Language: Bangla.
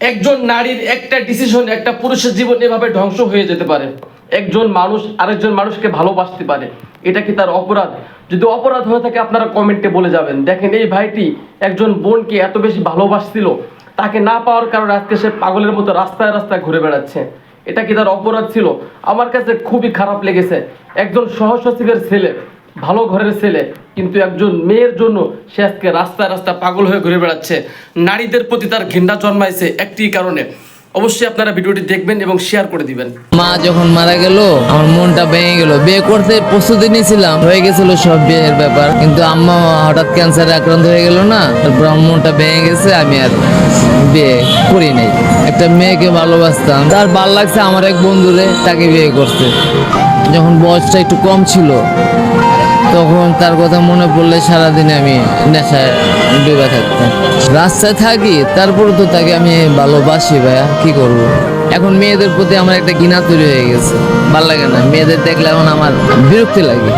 একজন নারীর একটা ডিসিশন একটা পুরুষের জীবন এভাবে ধ্বংস হয়ে যেতে পারে। একজন মানুষ আরেকজন মানুষকে ভালোবাসতে পারে। এটা কি তার অপরাধ? যদি অপরাধ হয়ে থাকে আপনারা কমেন্টে বলে যাবেন। দেখেন এই ভাইটি একজন বোনকে এত বেশি ভালোবাসছিল। তাকে না পাওয়ার কারণে আজকে সে পাগলের মতো রাস্তায় রাস্তায় ঘুরে বেড়াচ্ছে। এটা কি তার অপরাধ ছিল? আমার কাছে খুবই খারাপ লেগেছে। একজন সহসচিবের ছেলে ভালো ঘরের ছেলে, কিন্তু একজন মেয়ের জন্য সে আজকে রাস্তায় রাস্তায় পাগল হয়ে ঘুরে বেড়াচ্ছে। নারীদের প্রতি তার ঘৃণা জন্মাইছে একটি কারণে। অবশ্যই আপনারা ভিডিওটি দেখবেন এবং শেয়ার করে দিবেন। মা যখন মারা গেল, আমার মনটা ভেঙে গেল। বিয়ে করতে প্রস্তুতি নিয়েছিলাম, হয়ে গেছিল সব বিয়ের ব্যাপার। কিন্তু আম্মা হঠাৎ ক্যান্সারে আক্রান্ত হয়ে গেল না, তারপর আমার মনটা ভেঙে গেছে, আমি আর বিয়ে করি নাই। একটা মেয়েকে ভালোবাসতাম, তার ভালো লাগছে আমার এক বন্ধুরে, তাকে বিয়ে করতে। যখন বয়সটা একটু কম ছিল তখন তার কথা মনে পড়লে সারাদিন আমি নেশায় ডুবে থাকতাম। রাস্তায় থাকি, তারপর তো তাকে আমি ভালোবাসি ভাইয়া, কি করব। এখন মেয়েদের প্রতি আমার একটা ঘৃণা তৈরি হয়ে গেছে। ভালো লাগে না, মেয়েদের দেখলে এখন আমার বিরক্তি লাগে।